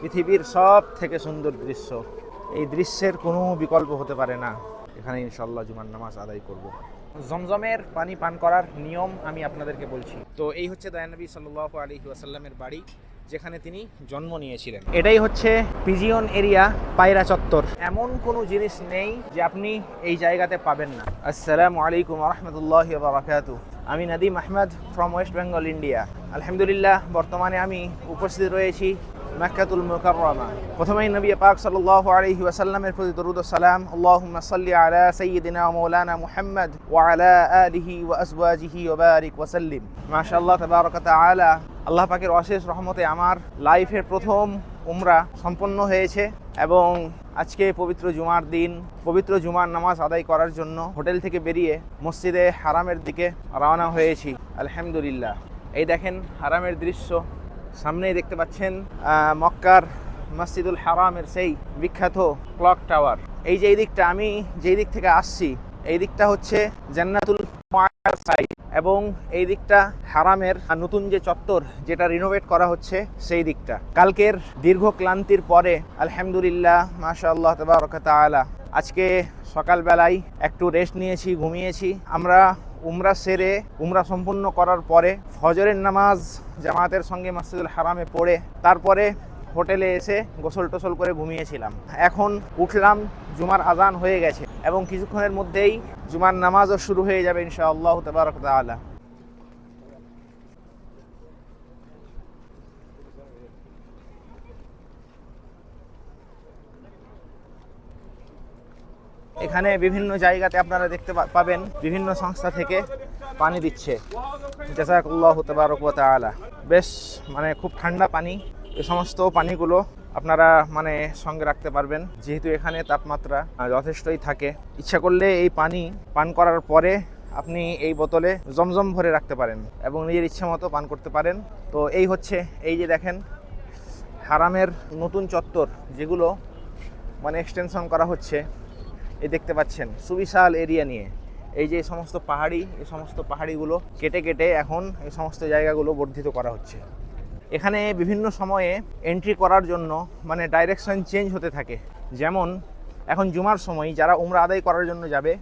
পৃথিবীর সব থেকে সুন্দর দৃশ্য। এই দৃশ্যের কোনো বিকল্প হতে পারে না। এখানে ইনশাল্লাহ জুমার নামাজ আদায় করব। জমজমের পানি পান করার নিয়ম আমি আপনাদেরকে বলছি। তো এই হচ্ছে দয়ানবী সাল্লাহ আলী ওয়াসাল্লামের বাড়ি, যেখানে তিনি জন্ম নিয়েছিলেন। এটাই হচ্ছে পিজিয়ন এরিয়া, পায়রা চত্বর। এমন কোনো জিনিস নেই যে আপনি এই জায়গাতে পাবেন না। আসসালামু আলাইকুম রহমতুল্লাহ বারাকাতু। আমি Nadim Ahmed from West Bengal India আলহামদুলিল্লাহ, বর্তমানে আমি উপস্থিত রয়েছি মাক্কাতুল মুকাররমা। প্রথমেই নবী পাক সাল্লাল্লাহু আলাইহি ওয়াসাল্লামের প্রতি দরুদ সালাম, আল্লাহুম্মা সাল্লি আলা সাইয়্যিদিনা ওয়া মাওলানা মুহাম্মদ ওয়া আলা আলিহি ওয়া আজওয়াজিহি ওয়া বারিক ওয়া সাল্লিম। মাশাআল্লাহ তাবারাকা তাআলা, আল্লাহ পাকের অশেষ রহমতে আমার লাইফের প্রথম উমরা সম্পন্ন হয়েছে এবং আজকে পবিত্র জুমার দিন, পবিত্র জুমার নামাজ আদায় করার জন্য হোটেল থেকে বেরিয়ে মসজিদে হারামের দিকে রওনা হয়েছি। আলহামদুলিল্লাহ। এই দেখেন, হারামের দৃশ্য সামনেই দেখতে পাচ্ছেন মক্কার মসজিদুল হারামের সেই বিখ্যাত ক্লক টাওয়ার। এই যে এই দিকটা, আমি যেই দিক থেকে আসছি, এই দিকটা হচ্ছে জান্নাতুল সাইড এবং এই দিকটা হারামের নতুন যে চত্বর যেটা রিনোভেট করা হচ্ছে, সেই দিকটা। কালকের দীর্ঘ ক্লান্তির পরে, আলহামদুলিল্লাহ, মাশাআল্লাহ তাবারাকা তাআলা, আজকে সকালবেলায় একটু রেস্ট নিয়েছি, ঘুমিয়েছি। আমরা উমরা সেরে উমরা সম্পূর্ণ করার পরে ফজরের নামাজ জামাতের সঙ্গে মাসিদুল হারামে পড়ে তারপরে হোটেলে এসে গোসল টোসল করে ঘুমিয়েছিলাম। এখন উঠলাম, জুমার আজান হয়ে গেছে এবং কিছুক্ষণের মধ্যেই জুমার নামাজও শুরু হয়ে যাবে ইনশাআল্লাহ তবারক তাআলা। এখানে বিভিন্ন জায়গাতে আপনারা দেখতে পাবেন বিভিন্ন সংস্থা থেকে পানি দিচ্ছে। জাজাকুল্লাহ তবারক ওয়া তাআলা। বেশ মানে খুব ঠান্ডা পানি। এই সমস্ত পানিগুলো আপনারা মানে সঙ্গে রাখতে পারবেন। যেহেতু এখানে তাপমাত্রা যথেষ্টই থাকে। ইচ্ছা করলে এই পানি পান করার পরে আপনি এই বোতলে জমজম ভরে রাখতে পারেন এবং নিজের ইচ্ছা মতো পান করতে পারেন। তো এই হচ্ছে, এই যে দেখেন, হারামের নতুন চত্বর যেগুলো মানে এক্সটেনশন করা হচ্ছে। এই দেখতে পাচ্ছেন, সুবিশাল এরিয়া নিয়ে। এই যে সমস্ত পাহাড়ি, এই সমস্ত পাহাড়িগুলো কেটে কেটে এখন এই সমস্ত জায়গাগুলো বর্ধিত করা হচ্ছে। এখানে বিভিন্ন সময়ে এন্ট্রি করার জন্য মানে ডাইরেকশন চেঞ্জ হতে থাকে। যেমন, এখন জুমার সময় যারা উমরা আদায় করার জন্য যাবে,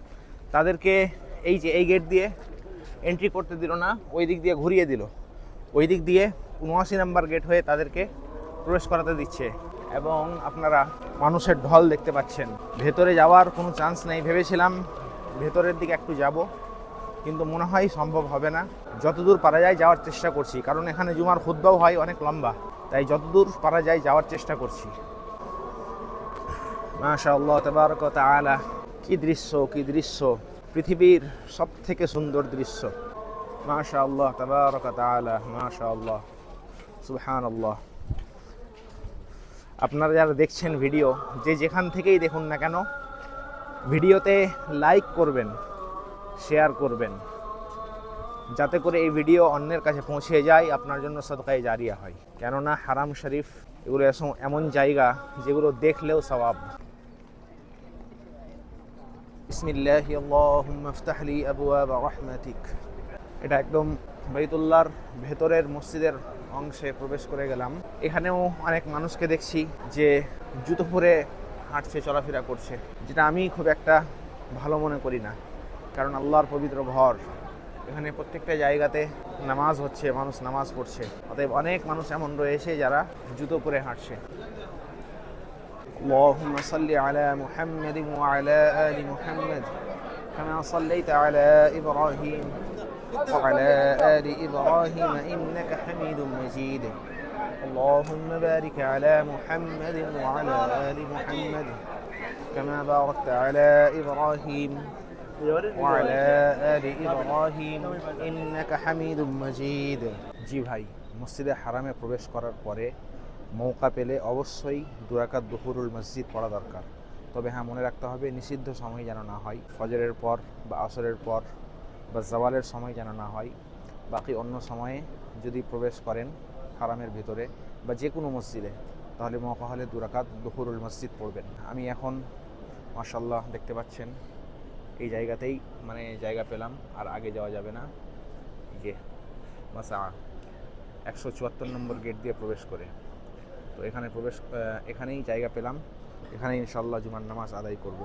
তাদেরকে এই যে এই গেট দিয়ে এন্ট্রি করতে দিল না, ওই দিক দিয়ে ঘুরিয়ে দিল। ওই দিক দিয়ে উনআশি নাম্বার গেট হয়ে তাদেরকে প্রবেশ করাতে দিচ্ছে। এবং আপনারা মানুষের ঢল দেখতে পাচ্ছেন। ভেতরে যাওয়ার কোনো চান্স নেই, ভেবেছিলাম ভেতরের দিকে একটু যাব, কিন্তু মনে হয় সম্ভব হবে না। যতদূর পারা যায় যাওয়ার চেষ্টা করছি, কারণ এখানে জুমার খুদ্বাও হয় অনেক লম্বা। তাই যতদূর পারা যায় যাওয়ার চেষ্টা করছি। মাশা আল্লাহ তবারক তাআলা, কি দৃশ্য কি দৃশ্য। পৃথিবীর সব থেকে সুন্দর দৃশ্য। মাশা আল্লাহ তবারক তাআলা মাশা আল্লাহ সুবহান আল্লাহ আপনারা যারা দেখছেন ভিডিও যে যেখান থেকেই দেখুন না কেন ভিডিওতে লাইক করবেন শেয়ার করবেন, যাতে করে এই ভিডিও অন্যের কাছে পৌঁছে যায়, আপনার জন্য সদকায় জারিয়া হয়। কেননা হারাম শরীফ, এগুলো এমন জায়গা যেগুলো দেখলেও সওয়াব। বিসমিল্লাহ ইফতাহ লি আবওয়াব এটা একদম বাইতুল্লাহর ভেতরের মসজিদের অংশে প্রবেশ করে গেলাম এখানেও অনেক মানুষকে দেখছি যে জুতো পরে হাঁটছে চলাফেরা করছে যেটা আমি খুব একটা ভালো মনে করি না কারণ আল্লাহর পবিত্র ঘর এখানে প্রত্যেকটা জায়গাতে নামাজ হচ্ছে মানুষ নামাজ পড়ছে অতএব অনেক মানুষ এমন রয়েছে যারা জুতো পরে হাঁটছে اللهم صل على محمد وعلى آل محمد كما صليت على إبراهيم وعلى آل إبراهيم إنك حميد مجيد اللهم بارك على محمد وعلى آل محمد كما باركت على إبراهيم وعلى آل إبراهيم إنك حميد مجيد জি ভাই মসজিদে হারামে প্রবেশ করার পরে মৌকা পেলে অবশ্যই দুরাকাত দুহুরুল মসজিদ পড়া দরকার তবে হ্যাঁ মনে রাখতে হবে নিষিদ্ধ সময় যেন না হয় ফজরের পর বা আসরের পর বা জওয়ালের সময় যেন না হয়, বাকি অন্য সময়ে যদি প্রবেশ করেন হারামের ভিতরে বা যে কোনো মসজিদে, তাহলে মৌকা হলে দুরাকাত দুহুরুল মসজিদ পড়বেন। আমি এখন মাসাল্লাহ দেখতে পাচ্ছেন, এই জায়গাতেই মানে জায়গা পেলাম, আর আগে যাওয়া যাবে না। যে, মাসা, একশো চুয়াত্তর নম্বর গেট দিয়ে প্রবেশ করে। তো এখানে প্রবেশ এখানেই জায়গা পেলাম। এখানে ইনশাল্লাহ জুমার নামাজ আদায় করব।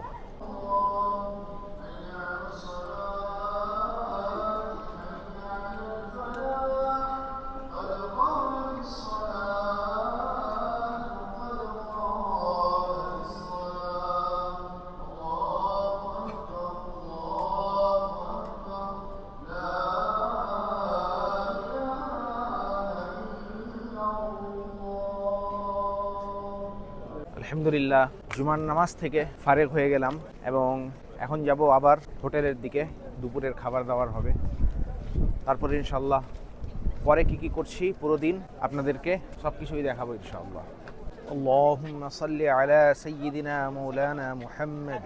আলহামদুলিল্লাহ জুমার নামাজ থেকে ফারেক হয়ে গেলাম এবং এখন যাব আবার হোটেলের দিকে দুপুরের খাবার দাবার হবে তারপরে ইনশাল্লাহ পরে কি কি করছি পুরো দিন আপনাদেরকে সব কিছুই দেখাবো ইনশাআল্লাহ اللهم صل على سيدنا مولانا محمد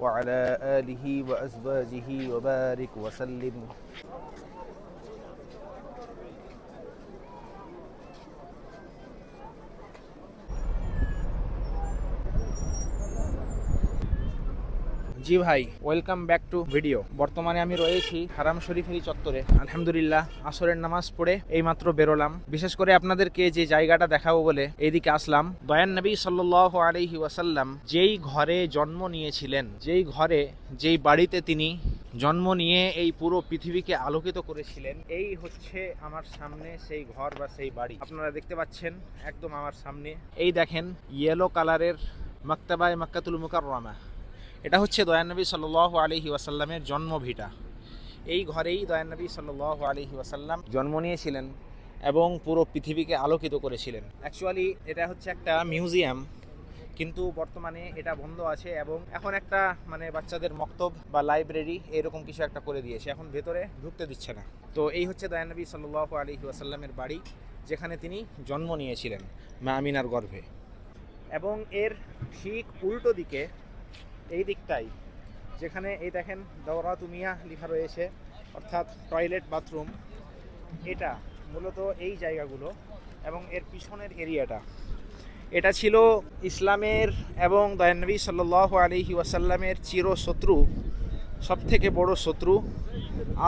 وعلى آله وأزواجه وبارك وسلم জি ভাই ওয়েলকাম ব্যাক টু ভিডিও বর্তমানে আমি রয়েছি হারাম শরীফেরই চত্বরে। আলহামদুলিল্লাহ, আসরের নামাজ পড়ে এইমাত্র বেরোলাম। বিশেষ করে আপনাদেরকে যে জায়গাটা দেখাবো বলে এইদিকে আসলাম। দয়ান নবী সাল্লাহ আলহি ওয়াসাল্লাম যেই ঘরে জন্ম নিয়েছিলেন, যেই ঘরে, যেই বাড়িতে তিনি জন্ম নিয়ে এই পুরো পৃথিবীকে আলোকিত করেছিলেন, এই হচ্ছে আমার সামনে সেই ঘর বা সেই বাড়ি। আপনারা দেখতে পাচ্ছেন একদম আমার সামনে। এই দেখেন ইয়েলো কালারের মাক্তাবায় মাক্কাতুল মুকাররমা। এটা হচ্ছে দয়ানবী সাল আলহি ওয়াসাল্লামের জন্মভিটা। এই ঘরেই দয়ানবী সাল আলহি ওয়াসাল্লাম জন্ম নিয়েছিলেন এবং পুরো পৃথিবীকে আলোকিত করেছিলেন। অ্যাকচুয়ালি এটা হচ্ছে একটা মিউজিয়াম, কিন্তু বর্তমানে এটা বন্ধ আছে এবং এখন একটা মানে বাচ্চাদের মক্তব বা লাইব্রেরি এরকম কিছু একটা করে দিয়েছে। এখন ভেতরে ঢুকতে দিচ্ছে না। তো এই হচ্ছে দয়ানবী সাল আলহি ওয়াসাল্লামের বাড়ি, যেখানে তিনি জন্ম নিয়েছিলেন মা আমিনার গর্ভে। এবং এর ঠিক উল্টো দিকে এই দিকটাই, যেখানে এই দেখেন দৌরা তুমিয়া লেখা রয়েছে, অর্থাৎ টয়লেট বাথরুম এটা মূলত এই জায়গাগুলো এবং এর পিছনের এরিয়াটা। এটা ছিল ইসলামের এবং দয়ানবী সাল্লাহ আলহি ওয়াসাল্লামের চিরশত্রু সব থেকে বড় শত্রু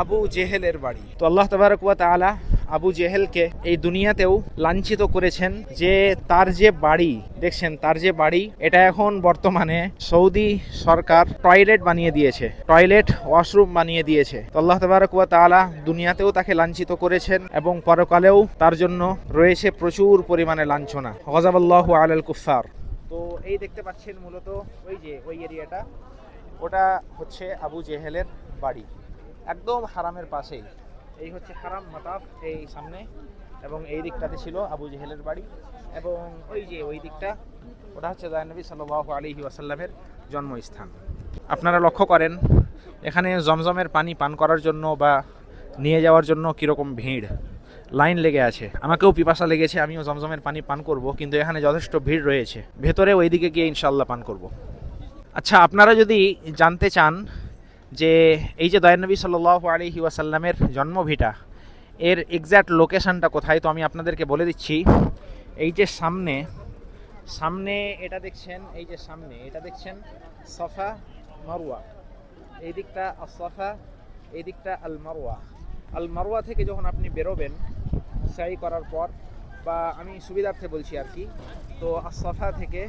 আবু জেহেলের বাড়ি। তো আল্লাহ তবারকুয়া তাআলা আবু জেহেলকে এই দুনিয়াতেও লাঞ্ছিত করেছেন যে তার যে বাড়ি, দেখছেন তার যে বাড়ি, এটা এখন বর্তমানে সৌদি সরকার টয়লেট বানিয়ে দিয়েছে, টয়লেট ওয়াশরুম বানিয়ে দিয়েছে। তো আল্লাহ তবারকুয়া তাআলা দুনিয়াতেও তাকে লাঞ্ছিত করেছেন এবং পরকালেও তার জন্য রয়েছে প্রচুর পরিমাণে লাঞ্ছনা। গজাবাল্লাহু আলাল কুফার তো এই দেখতে পাচ্ছেন মূলত ওই যে, ওই এরিয়াটা। ওটা হচ্ছে আবু জেহেলের বাড়ি। একদম হারামের পাশেই। এই হচ্ছে হারাম মাতাফ এই সামনে এবং এই দিকটাতে ছিল আবু জেহেলের বাড়ি এবং ওই যে ওই দিকটা, ওটা হচ্ছে দয়ানবী সাল্লাহ আলহি ওয়াসাল্লামের জন্মস্থান। আপনারা লক্ষ্য করেন, এখানে জমজমের পানি পান করার জন্য বা নিয়ে যাওয়ার জন্য কীরকম ভিড়, লাইন লেগে আছে। আমাকেও পিপাসা লেগেছে, আমিও জমজমের পানি পান করব, কিন্তু এখানে যথেষ্ট ভিড় রয়েছে। ভেতরে ওইদিকে গিয়ে ইনশাল্লাহ পান করব। আচ্ছা আপনারা যদি জানতে চান যে এই যে দয়ানবী সাল আলহি ওয়াসাল্লামের জন্মভিটা, এর এক্স্যাক্ট লোকেশানটা কোথায় তো আমি আপনাদেরকে বলে দিচ্ছি। এই যে সামনে সামনে এটা দেখছেন, এই যে সামনে, এটা দেখছেন সফা মারুয়া এই দিকটা সফা এই দিকটা আল মারোয়া আল মারোয়া থেকে যখন আপনি বেরোবেন সাই করার পর, বা আমি সুবিধার্থে বলছি আর কি, তো আসফা থেকে,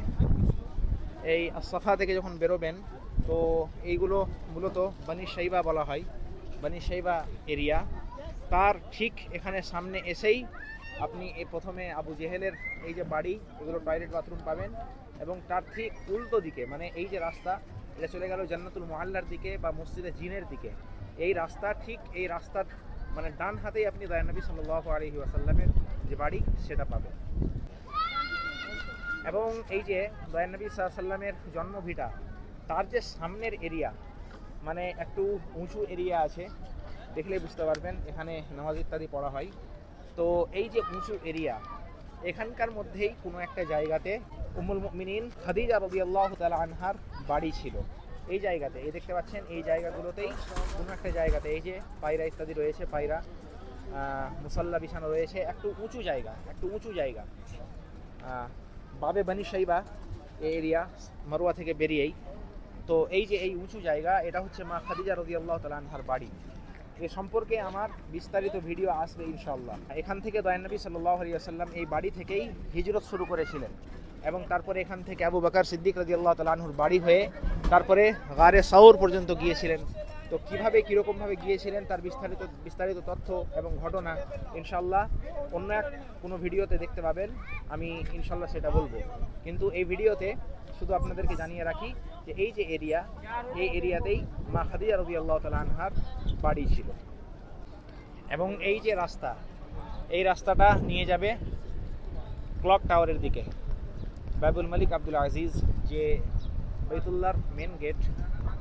এই আসফা থেকে যখন বেরোবেন তো এইগুলো মূলত বানি সাইবা বলা হয়। বানি সাইবা এরিয়া। তার ঠিক এখানে সামনে এসেই আপনি এই প্রথমে আবু জেহেলের এই যে বাড়ি এগুলো টয়লেট বাথরুম পাবেন এবং তার ঠিক উল্টো দিকে মানে এই যে রাস্তা, এটা চলে গেল জান্নাতুল মোহাল্লার দিকে বা মসজিদে জিনের দিকে। এই রাস্তা ঠিক এই রাস্তার মানে ডান হাতেই আপনি দয়ানবী সাল্লাহ আলহি ওয়াসাল্লামের যে বাড়ি, সেটা পাবেন। এবং এই যে দয়ানবী সাল্লামের জন্মভিটা তার যে সামনের এরিয়া মানে একটু উঁচু এরিয়া আছে, দেখলেই বুঝতে পারবেন, এখানে নামাজ ইত্যাদি পড়া হয়। তো এই যে উঁচু এরিয়া এখানকার মধ্যেই কোনো একটা জায়গাতে উমুল মিনিন খাদিজা রবিআল্লাহ তালা আনহার বাড়ি ছিল। এই জায়গাতে, এই দেখতে পাচ্ছেন, এই জায়গাগুলোতেই কোনো একটা জায়গাতে, এই যে পায়রা ইত্যাদি রয়েছে, পায়রা মুসাল্লা বিছানো রয়েছে, একটু উঁচু জায়গা, একটু উঁচু জায়গা। বাবে বানি সাইবা এরিয়া মারুয়া থেকে বেরিয়েই। তো এই যে এই উঁচু জায়গা, এটা হচ্ছে মা খাদিজা রদি আল্লাহ তালা আনহার বাড়ি। এ সম্পর্কে আমার বিস্তারিত ভিডিও আসবে ইনশাল্লাহ এখান থেকে দয়ানবী সাল্লাহ আলিয়াল্লাম এই বাড়ি থেকেই হিজরত শুরু করেছিলেন। এবং তারপরে এখান থেকে আবু বাকার সিদ্দিক রাজি আল্লাহ তালাহুর বাড়ি হয়ে তারপরে গারে সাউর পর্যন্ত গিয়েছিলেন। তো কীভাবে, কীরকমভাবে গিয়েছিলেন তার বিস্তারিত বিস্তারিত তথ্য এবং ঘটনা ইনশাল্লাহ অন্য এক কোনো ভিডিওতে দেখতে পাবেন। আমি ইনশাল্লাহ সেটা বলব। কিন্তু এই ভিডিওতে শুধু আপনাদেরকে জানিয়ে রাখি যে এই যে এরিয়া এই এরিয়াতেই মা খাদিজা রবি আল্লাহ আনহার বাড়ি ছিল। এবং এই যে রাস্তা, এই রাস্তাটা নিয়ে যাবে ক্লক টাওয়ারের দিকে। বাবুল মালিক আব্দুল আজিজ যে বাইতুল্লাহর মেন গেট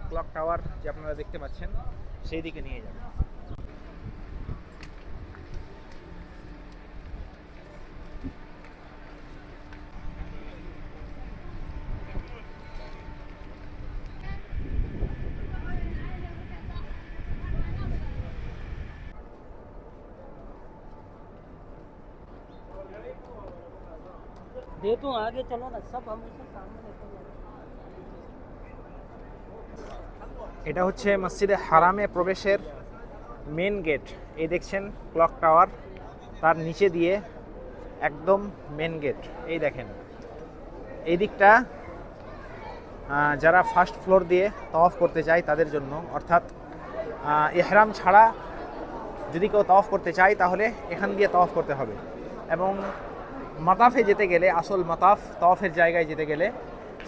ক্লক টাওয়ার যে আপনারা দেখতে পাচ্ছেন, সেই দিকে নিয়ে যাবে। दे तो आगे चलो ना सब हमेशा सामने लेके जाओ এটা হচ্ছে মসজিদে হারামে প্রবেশের মেন গেট এই দেখছেন ক্লক টাওয়ার তার নিচে দিয়ে একদম মেন গেট এই দেখেন এই দিকটা আহ, যারা ফার্স্ট ফ্লোর দিয়ে তওয়াফ করতে চায় তাদের জন্য অর্থাৎ আহ, এহরাম ছাড়া যদি কেউ তওয়াফ করতে চায় তাহলে এখান দিয়ে তওয়াফ করতে হবে এবং মাতাফে যেতে গেলে, আসল মাতাফ তওয়াফের জায়গায় যেতে গেলে,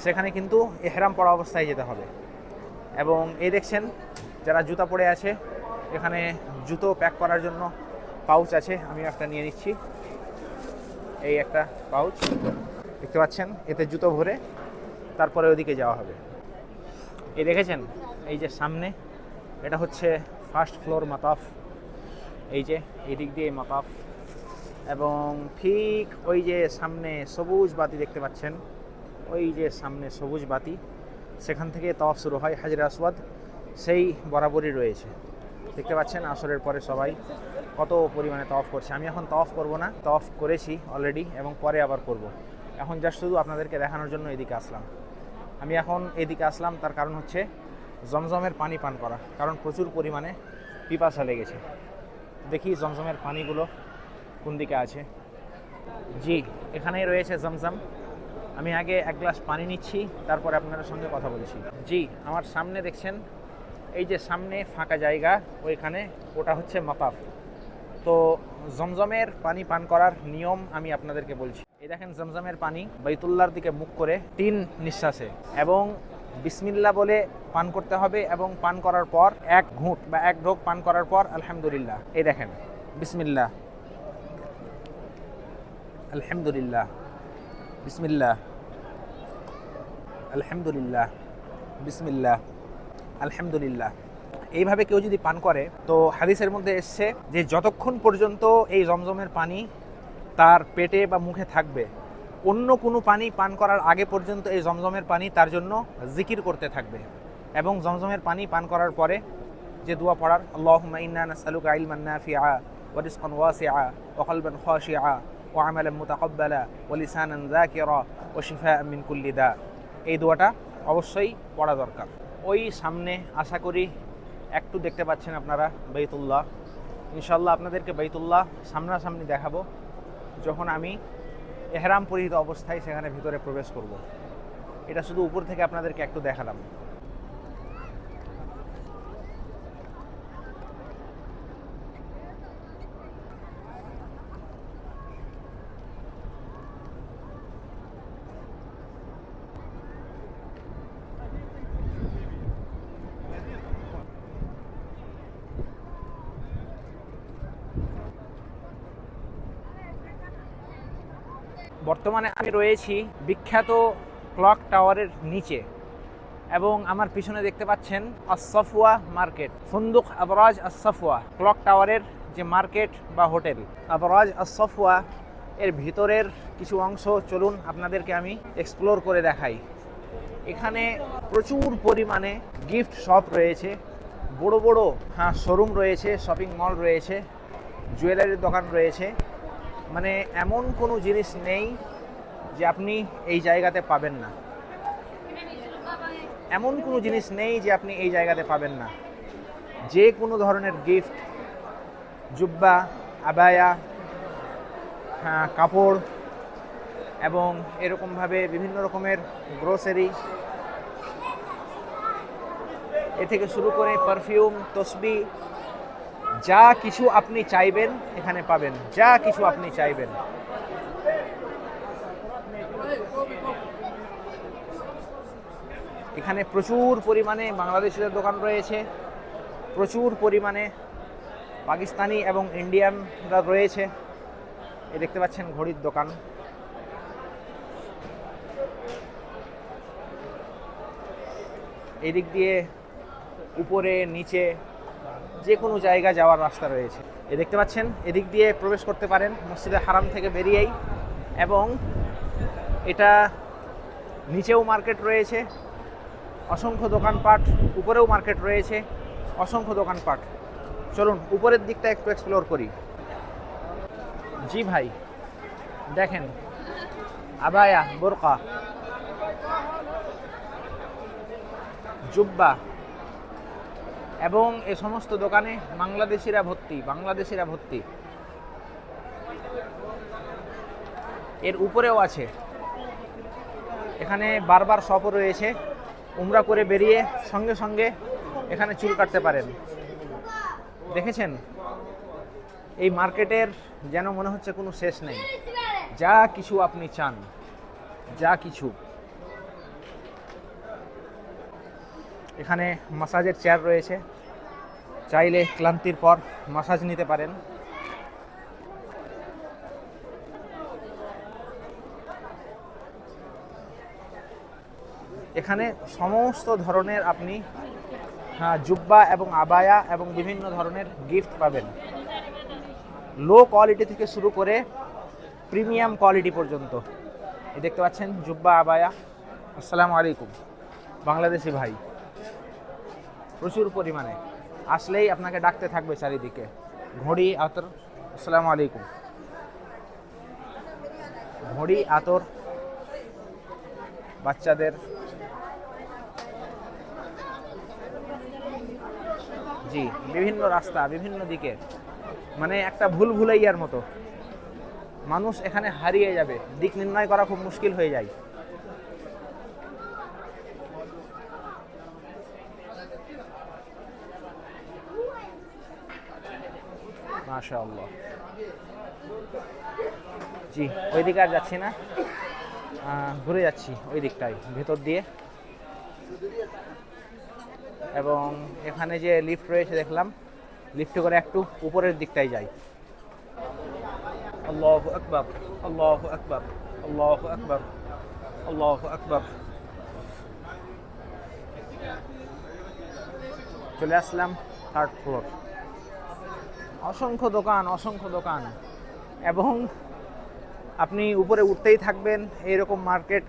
সেখানে কিন্তু এহরাম পড়া অবস্থায় যেতে হবে। এবং এই দেখছেন, যারা জুতা পরে আছে, এখানে জুতো প্যাক করার জন্য পাউচ আছে। আমি একটা নিয়ে নিচ্ছি। এই একটা পাউচ দেখতে পাচ্ছেন, এতে জুতো ভরে তারপরে ওদিকে যাওয়া হবে। এই দেখেছেন, এই যে সামনে, এটা হচ্ছে ফার্স্ট ফ্লোর মাতাফ। এই যে, এই দিক দিয়ে মাতাফ। এবং ঠিক ওই যে সামনে সবুজ বাতি দেখতে পাচ্ছেন। ওই যে সামনে সবুজ বাতি, সেখান থেকে তফ শুরু হয় হাজির আসওয়াদ, সেই বরাবরই রয়েছে। দেখতে পাচ্ছেন আসরের পরে সবাই কত পরিমাণে তফ করছে। আমি এখন তফ করব না তফ করেছি অলরেডি এবং পরে আবার করব। এখন জাস্ট শুধু আপনাদেরকে দেখানোর জন্য এদিকে আসলাম। আমি এখন এদিকে আসলাম, তার কারণ হচ্ছে জমজমের পানি পান করা, কারণ প্রচুর পরিমাণে পিপাসা লেগেছে। দেখি জমজমের পানিগুলো কোন দিকে আছে? জি, এখানেই রয়েছে জমজম। আমি আগে এক গ্লাস পানি নিচ্ছি, তারপরে আপনাদের সঙ্গে কথা বলছি। জি, আমার সামনে দেখছেন, এই যে সামনে ফাঁকা জায়গা, ওইখানে ওটা হচ্ছে মাপাফ তো জমজমের পানি পান করার নিয়ম আমি আপনাদেরকে বলছি। এই দেখেন জমজমের পানি বাইতুল্লার দিকে মুখ করে তিন নিঃশ্বাসে। এবং বিসমিল্লা বলে পান করতে হবে এবং পান করার পর এক ঘুঁট বা এক ঢোক পান করার পর আলহামদুলিল্লাহ। এই দেখেন, বিসমিল্লাহ। আলহামদুলিল্লাহ। বিসমিল্লাহ। আলহামদুলিল্লাহ। বিসমিল্লাহ। আলহামদুলিল্লাহ। এইভাবে কেউ যদি পান করে, তো হাদিসের মধ্যে এসছে যে যতক্ষণ পর্যন্ত এই জমজমের পানি তার পেটে বা মুখে থাকবে, অন্য কোনো পানি পান করার আগে পর্যন্ত এই জমজমের পানি তার জন্য জিকির করতে থাকবে। এবং জমজমের পানি পান করার পরে যে দোয়া পড়ার, আল্লাহুম্মা ইন্না নাসআলুকা ইলমান নাফিআ ওয়া রিজকান ওয়াসিআ ওয়া কলবান খাশিআ ওয়া আমালান মুতাকাব্বালা ওয়া লিসানান যাকিরা ওয়া শিফাআ মিন কুল্লি দা এই দোয়াটা অবশ্যই পড়া দরকার। ওই সামনে আশা করি একটু দেখতে পাচ্ছেন আপনারা বাইতুল্লাহ। ইনশাল্লাহ আপনাদেরকে বাইতুল্লাহ সামনাসামনি দেখাবো। যখন আমি এহরাম পরিহিত অবস্থায় সেখানে ভিতরে প্রবেশ করব। এটা শুধু উপর থেকে আপনাদেরকে একটু দেখালাম। বর্তমানে আমি রয়েছি বিখ্যাত ক্লক টাওয়ারের নিচে এবং আমার পিছনে দেখতে পাচ্ছেন আসফুয়া মার্কেট ফুন্দুক আবরাজ আসফুয়া ক্লক টাওয়ারের যে মার্কেট বা হোটেল। আবরাজ আসফুয়া এর ভিতরের কিছু অংশ চলুন আপনাদেরকে আমি এক্সপ্লোর করে দেখাই। এখানে প্রচুর পরিমাণে গিফট শপ রয়েছে, বড় বড় হ্যাঁ শোরুম রয়েছে শপিং মল রয়েছে জুয়েলারির দোকান রয়েছে। মানে এমন কোনো জিনিস নেই যে আপনি এই জায়গাতে পাবেন না। এমন কোনো জিনিস নেই যে আপনি এই জায়গাতে পাবেন না। যে কোনো ধরনের গিফট জুব্বা আবায়া হ্যাঁ, কাপড় এবং এরকমভাবে বিভিন্ন রকমের গ্রোসারি এ থেকে শুরু করে পারফিউম তসবি যা কিছু আপনি চাইবেন এখানে পাবেন। যা কিছু আপনি চাইবেন। এখানে প্রচুর পরিমাণে বাংলাদেশিদের দোকান রয়েছে, প্রচুর পরিমাণে পাকিস্তানি এবং ইন্ডিয়ানরা রয়েছে। এই দেখতে পাচ্ছেন ঘড়ির দোকান। এদিক দিয়ে উপরে, নিচে যে কোনো জায়গা যাওয়ার রাস্তা রয়েছে। এ দেখতে পাচ্ছেন, এদিক দিয়ে প্রবেশ করতে পারেন মসজিদের হারাম থেকে বেরিয়েই এবং এটা নিচেও মার্কেট রয়েছে। অসংখ্য দোকানপাট, উপরেও মার্কেট রয়েছে, অসংখ্য দোকানপাট। চলুন, উপরের দিকটা একটু এক্সপ্লোর করি। জি ভাই, দেখেন, আবায়া, বোরকা, জুব্বা, এবং এ সমস্ত দোকানে বাংলাদেশিরা ভর্তি বাংলাদেশিরা ভর্তি। এর উপরেও আছে। এখানে বারবার শপও রয়েছে। উমরা করে বেরিয়ে সঙ্গে সঙ্গে এখানে চুল কাটতে পারেন। দেখেছেন? এই মার্কেটের যেন মনে হচ্ছে কোনো শেষ নেই। যা কিছু আপনি চান, যা কিছু। এখানে মাসাজের চেয়ার রয়েছে। চাইলে ক্লান্তির পর মাসাজ নিতে পারেন। এখানে সমস্ত ধরনের আপনি হ্যাঁ, জুব্বা এবং আবায়া এবং বিভিন্ন ধরনের গিফট পাবেন। লো কোয়ালিটি থেকে শুরু করে প্রিমিয়াম কোয়ালিটি পর্যন্ত। এই দেখতে পাচ্ছেন জুব্বা আবায়া। আসসালামু আলাইকুম। বাংলাদেশি ভাই। প্রচুর পরিমাণে। আসলেই আপনাকে ডাকতে থাকবে চারিদিকে। ঘড়ি আতর। আসসালামু আলাইকুম। ঘড়ি আতর। বাচ্চাদের জি। বিভিন্ন রাস্তা, বিভিন্ন দিকে। মানে একটা ভুল ভুলাইয়ার মতো। মানুষ এখানে হারিয়ে যাবে। দিক নির্ণয় করা খুব মুশকিল হয়ে যায়। জি ওই দিকে আর যাচ্ছি না। ঘুরে যাচ্ছি ওই দিকটাই ভেতর দিয়ে। এবং এখানে যে লিফট রয়েছে দেখলাম লিফটে করে একটু উপরের দিকটাই যাই। আল্লাহ আকবর আল্লাহ আকবর আল্লাহ আকবর আল্লাহ আকবর। চলে আসলাম থার্ড ফ্লোর অসংখ্য দোকান অসংখ্য দোকান। এবং আপনি উপরে উঠতেই থাকবেন এইরকম মার্কেট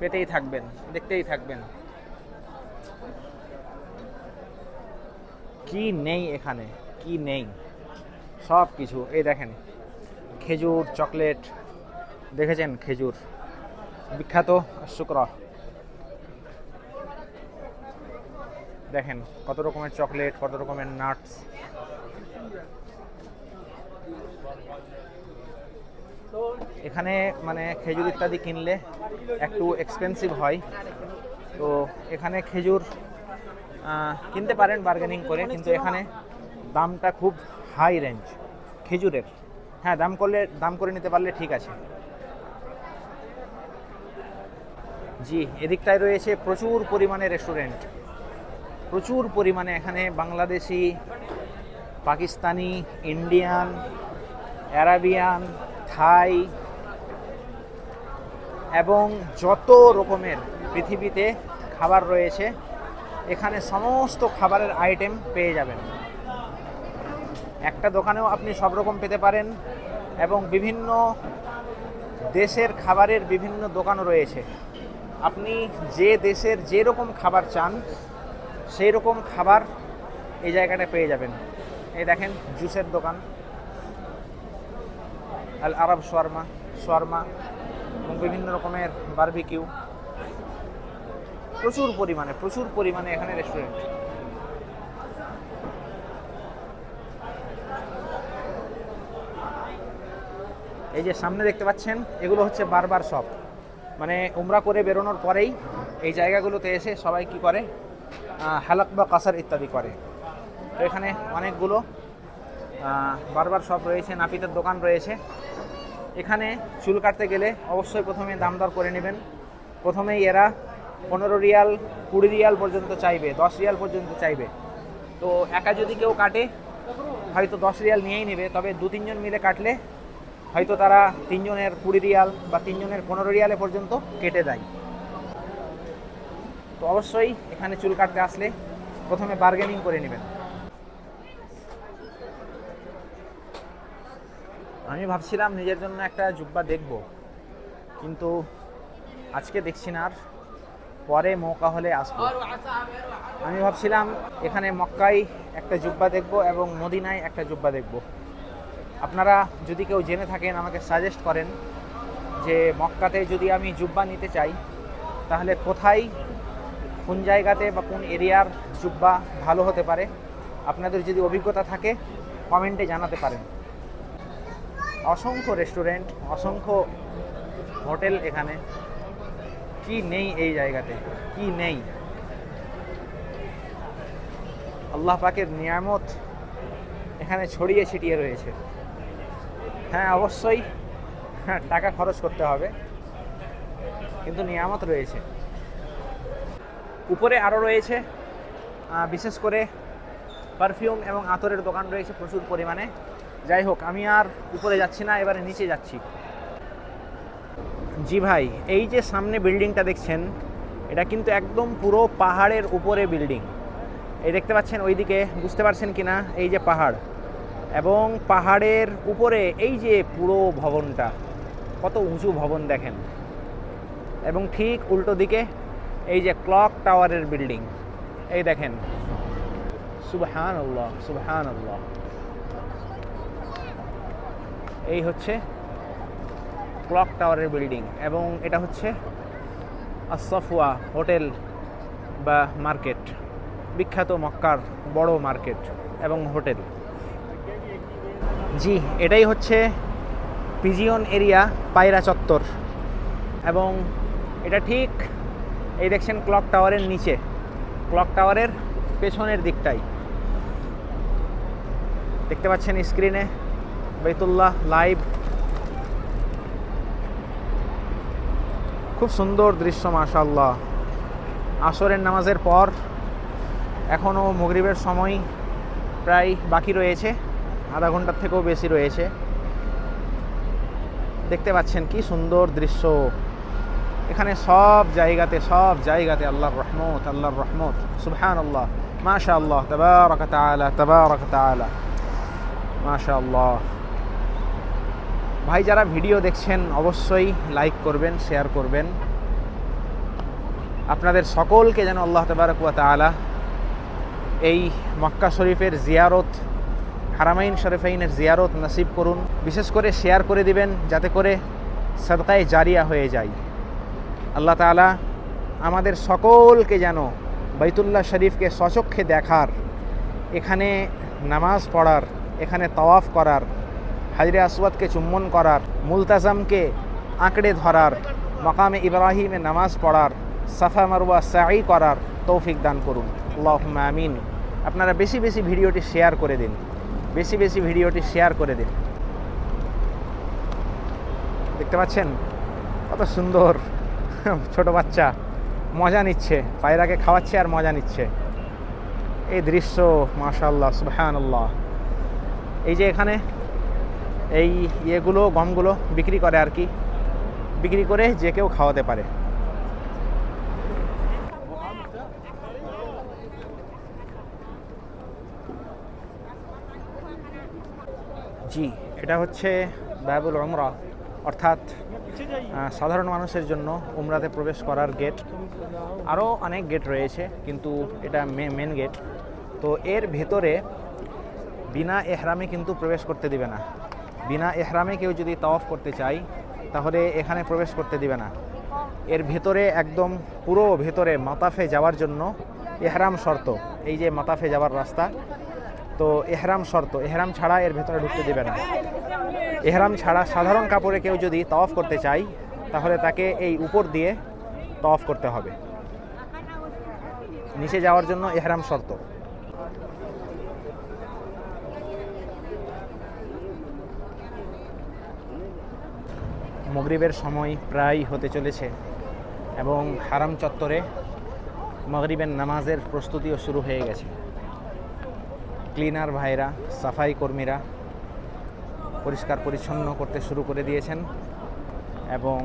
পেতেই থাকবেন দেখতেই থাকবেন। কি নেই এখানে? কি নেই? সব কিছু এই দেখেন, খেজুর, চকলেট, দেখেছেন খেজুর? বিখ্যাত, শুক্র। দেখেন, কত রকমের চকলেট, কত রকমের নাটস এখানে মানে খেজুর ইত্যাদি কিনলে একটু এক্সপেন্সিভ হয়। তো এখানে খেজুর কিনতে পারেন বার্গেনিং করে, কিন্তু এখানে দামটা খুব হাই রেঞ্জ খেজুরের। হ্যাঁ দাম করলে, দাম করে নিতে পারলে ঠিক আছে। জি, এদিকটায় রয়েছে প্রচুর পরিমাণে রেস্টুরেন্ট প্রচুর পরিমাণে এখানে Bangladeshi, Pakistani Indian Arabian Thai এবং যত রকমের পৃথিবীতে খাবার রয়েছে এখানে সমস্ত খাবারের আইটেম পেয়ে যাবেন। একটা দোকানেও আপনি সব রকম পেতে পারেন এবং বিভিন্ন দেশের খাবারের বিভিন্ন দোকানও রয়েছে। আপনি যে দেশের যে রকম খাবার চান সেই রকম খাবার এই জায়গাটা পেয়ে যাবেন। এই দেখেন, জুসের দোকান। আল আরব শর্মা শর্মা এবং বিভিন্ন রকমের বারবিকিউ প্রচুর পরিমাণে প্রচুর পরিমাণে এখানে রেস্টুরেন্ট এই যে সামনে দেখতে পাচ্ছেন, এগুলো হচ্ছে বারবার শপ মানে উমরা করে বেরোনোর পরেই এই জায়গাগুলোতে এসে সবাই কি করে? হালাক বা কাসার ইত্যাদি করে। তো এখানে অনেকগুলো বারবার শপ রয়েছে, নাপিতের দোকান রয়েছে। এখানে চুল কাটতে গেলে অবশ্যই প্রথমে দাম দর করে নেবেন। প্রথমেই এরা পনেরো রিয়াল, কুড়ি রিয়াল পর্যন্ত চাইবে, দশ রিয়াল পর্যন্ত চাইবে। তো একা যদি কেউ কাটে, হয়তো দশ রিয়াল নিয়েই নেবে, তবে দু তিনজন মিলে কাটলে হয়তো তারা তিনজনের কুড়ি রিয়াল বা তিনজনের পনেরো রিয়ালে পর্যন্ত কেটে দেয়। তো অবশ্যই এখানে চুল কাটতে আসলে প্রথমে বার্গেনিং করে নেবেন। আমি ভাবছিলাম নিজের জন্য একটা জুব্বা দেখব, কিন্তু আজকে দেখছি না আর। পরে মৌকা হলে আসব। আমি ভাবছিলাম এখানে মক্কায় একটা জুব্বা দেখব এবং মদিনায় একটা জুব্বা দেখব। আপনারা যদি কেউ জেনে থাকেন, আমাকে সাজেস্ট করেন যে মক্কাতে যদি আমি জুব্বা নিতে চাই, তাহলে কোথায়, কোন জায়গাতে বা কোন এরিয়ার জুব্বা ভালো হতে পারে? আপনাদের যদি অভিজ্ঞতা থাকে, কমেন্টে জানাতে পারেন। অসংখ্য রেস্টুরেন্ট, অসংখ্য হোটেল এখানে। কি নেই এই জায়গাতে? কি নেই? আল্লাহ পাকের নিয়ামত এখানে ছড়িয়ে ছিটিয়ে রয়েছে। হ্যাঁ অবশ্যই হ্যাঁ টাকা খরচ করতে হবে, কিন্তু নিয়ামত রয়েছে। উপরে আরও রয়েছে বিশেষ করে পারফিউম এবং আতরের দোকান রয়েছে প্রচুর পরিমাণে। যাই হোক, আমি আর উপরে যাচ্ছি না, এবারে নিচে যাচ্ছি। জি ভাই, এই যে সামনে বিল্ডিংটা দেখছেন, এটা কিন্তু একদম পুরো পাহাড়ের উপরে বিল্ডিং। এই দেখতে পাচ্ছেন ওইদিকে, বুঝতে পারছেন কি না এই যে পাহাড়। এবং পাহাড়ের উপরে এই যে পুরো ভবনটা, কত উঁচু ভবন দেখেন। এবং ঠিক উল্টো দিকে এই যে ক্লক টাওয়ারের বিল্ডিং। এই দেখেন। সুবহান আল্লাহ সুবহান আল্লাহ এই হচ্ছে ক্লক টাওয়ারের বিল্ডিং এবং এটা হচ্ছে আসফুয়া হোটেল বা মার্কেট। বিখ্যাত মক্কার বড় মার্কেট এবং হোটেল। জি, এটাই হচ্ছে পিজিয়ন এরিয়া, পায়রা চত্বর। এবং এটা ঠিক এই দেখছেন ক্লক টাওয়ারের নিচে। ক্লক টাওয়ারের পেছনের দিকটাই। দেখতে পাচ্ছেন স্ক্রিনে বেতুল্লাহ লাইভ খুব সুন্দর দৃশ্য মাশাল্লাহ আসরের নামাজের পর এখনও মগরিবের সময় প্রায় বাকি রয়েছে, আধা ঘণ্টার থেকেও বেশি রয়েছে। দেখতে পাচ্ছেন কি সুন্দর দৃশ্য। এখানে সব জায়গাতে সব জায়গাতে আল্লাহর রহমত আল্লাহর রহমত। সুবহান আল্লাহ মাশা আল্লাহ তবারক তাআলা তবারক তাআলা মাশা আল্লাহ ভাই, যারা ভিডিও দেখছেন, অবশ্যই লাইক করবেন শেয়ার করবেন। আপনাদের সকলকে যেন আল্লাহ তবারক ওয়া তাআলা এই মক্কা শরীফের জিয়ারত, হারামাইন শরীফাইনের জিয়ারত নসিব করুন। বিশেষ করে শেয়ার করে দিবেন, যাতে করে সদকায় জারিয়া হয়ে যায়। আল্লাহ তাআলা আমাদের সকলকে যেন বাইতুল্লাহ শরীফকে সচক্ষে দেখার, এখানে নামাজ পড়ার, এখানে তওয়াফ করার হাজরে আসওয়াদকে চুম্বন করার, মুলতাজামকে আঁকড়ে ধরার, মকামে ইব্রাহিমে নামাজ পড়ার, সাফা মারওয়া সাই করার তৌফিক দান করুন। আল্লাহ আমিন। আপনারা বেশি বেশি ভিডিওটি শেয়ার করে দিন। বেশি বেশি ভিডিওটি শেয়ার করে দিন। দেখতে পাচ্ছেন? কত সুন্দর ছোট বাচ্চা। মজা নিচ্ছে। পায়রাকে খাওয়াচ্ছে আর মজা নিচ্ছে। এই দৃশ্য মাশাল্লাহ আল্লাহ এই যে এখানে এই ইয়েগুলো, গমগুলো বিক্রি করে আর কি। বিক্রি করে যে কেউ খাওয়াতে পারে। জি, এটা হচ্ছে বাবুল উমরা অর্থাৎ সাধারণ মানুষের জন্য উমরাতে প্রবেশ করার গেট আরও অনেক গেট রয়েছে, কিন্তু এটা মেন গেট তো এর ভেতরে বিনা এহরামে কিন্তু প্রবেশ করতে দিবে না। বিনা এহরামে কেউ যদি তওয়াফ করতে চায়, তাহলে এখানে প্রবেশ করতে দিবে না। এর ভেতরে একদম পুরো ভেতরে মাতাফে যাওয়ার জন্য এহরাম শর্ত। এই যে মাতাফে যাওয়ার রাস্তা, তো এহরাম শর্ত। এহরাম ছাড়া এর ভেতরে ঢুকতে দেবে না। এহরাম ছাড়া সাধারণ কাপড়ে কেউ যদি তওয়াফ করতে চায়, তাহলে তাকে এই উপর দিয়ে তওয়াফ করতে হবে। নিচে যাওয়ার জন্য এহরাম শর্ত। মগরিবের সময় প্রায় হতে চলেছে এবং হারাম চত্বরে মগরিবের নামাজের প্রস্তুতিও শুরু হয়ে গেছে। ক্লিনার ভাইরা, সাফাই কর্মীরা পরিষ্কার পরিচ্ছন্ন করতে শুরু করে দিয়েছেন এবং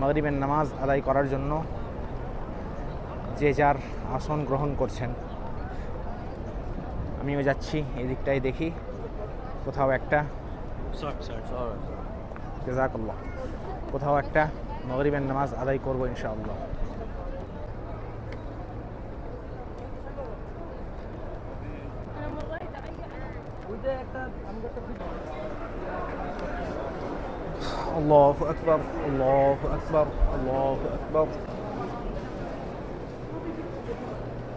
মগরিবের নামাজ আদায় করার জন্য যে যার আসন গ্রহণ করছেন। আমিও যাচ্ছি এই দিকটাই দেখি, কোথাও একটা। জাজাকাল্লাহ। কোথাও একটা মগরিবের নামাজ আদায় করব ইনশাআল্লাহ। আল্লাহ আকবর আল্লাহ আকবর আল্লাহ আকবর।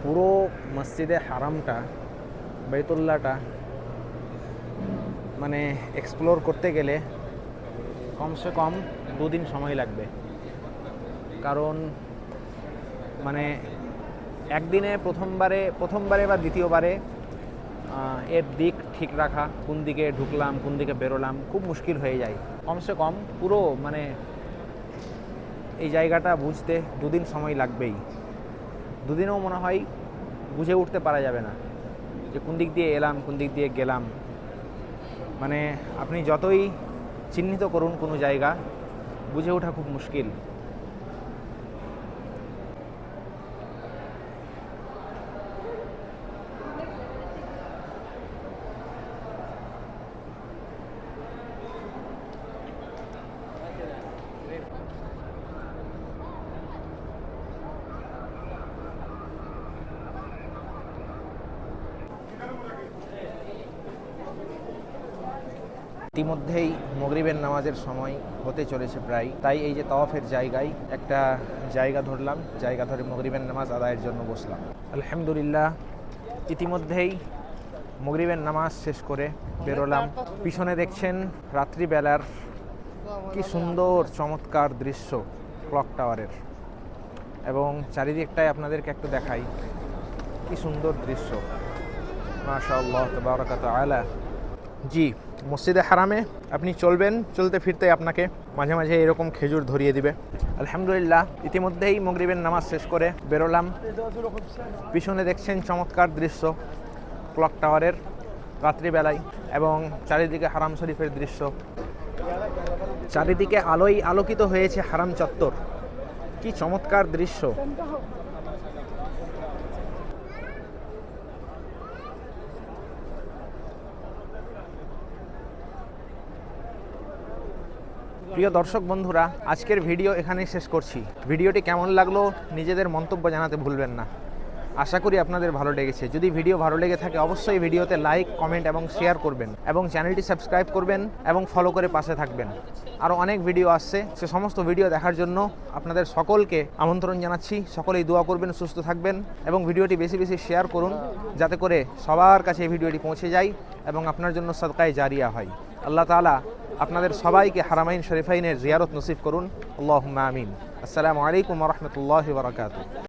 পুরো মসজিদে হারামটা বেতুল্লাটা মানে এক্সপ্লোর করতে গেলে কমসে কম দুদিন সময় লাগবে। কারণ মানে একদিনে প্রথমবারে প্রথমবারে বা দ্বিতীয়বারে এর দিক ঠিক রাখা, কোন দিকে ঢুকলাম, কোন দিকে বেরোলাম, খুব মুশকিল হয়ে যায়। কমসে কম পুরো মানে এই জায়গাটা বুঝতে দুদিন সময় লাগবেই। দুদিনও মনে হয় বুঝে উঠতে পারা যাবে না, যে কোন দিক দিয়ে এলাম, কোন দিক দিয়ে গেলাম। মানে আপনি যতই চিহ্নিত করুন কোনো জায়গা বুঝে ওঠা খুব মুশকিল। ইতিমধ্যেই মগরিবের নামাজের সময় হতে চলেছে প্রায়। তাই এই যে তওয়াফের জায়গায় একটা জায়গা ধরলাম, জায়গা ধরে মগরিবের নামাজ আদায়ের জন্য বসলাম। আলহামদুলিল্লাহ, ইতিমধ্যেই মগরিবের নামাজ শেষ করে বেরোলাম। পিছনে দেখছেন রাত্রিবেলার কি সুন্দর, চমৎকার দৃশ্য ক্লক টাওয়ারের। এবং চারিদিকটাই আপনাদেরকে একটু দেখাই। কি সুন্দর দৃশ্য। মাশাআল্লাহ তবারকাত আলা। জি, মসজিদে হারামে আপনি চলবেন, চলতে ফিরতে আপনাকে মাঝে মাঝে এরকম খেজুর ধরিয়ে দিবে। আলহামদুলিল্লাহ, ইতিমধ্যেই মগরিবের নামাজ শেষ করে বেরোলাম। পিছনে দেখছেন চমৎকার দৃশ্য, ক্লক টাওয়ারের রাত্রিবেলায় এবং চারিদিকে হারাম শরীফের দৃশ্য। চারিদিকে আলোয় আলোকিত হয়েছে হারাম চত্বর। কি চমৎকার দৃশ্য। প্রিয় দর্শক বন্ধুরা, আজকের ভিডিও এখানেই শেষ করছি। ভিডিওটি কেমন লাগল, নিজেদের মন্তব্য জানাতে ভুলবেন না। আশা করি আপনাদের ভালো লেগেছে। যদি ভিডিও ভালো লেগে থাকে, অবশ্যই ভিডিওতে লাইক কমেন্ট এবং শেয়ার করবেন এবং চ্যানেলটি সাবস্ক্রাইব করবেন এবং ফলো করে পাশে থাকবেন। আরও অনেক ভিডিও আসছে। সে সমস্ত ভিডিও দেখার জন্য আপনাদের সকলকে আমন্ত্রণ জানাচ্ছি। সকলেই দোয়া করবেন, সুস্থ থাকবেন এবং ভিডিওটি বেশি বেশি শেয়ার করুন, যাতে করে সবার কাছে এই ভিডিওটি পৌঁছে যায় এবং আপনার জন্য সদকায় জারিয়া হয়। আল্লাহ তালা আপনাদের সবাইকে হারামাইন শরীফাইনের জিয়ারত নসিব করুন। আল্লাহ আমিন। আসসালামু আলাইকুম রহমতুল্লাহ বারকাত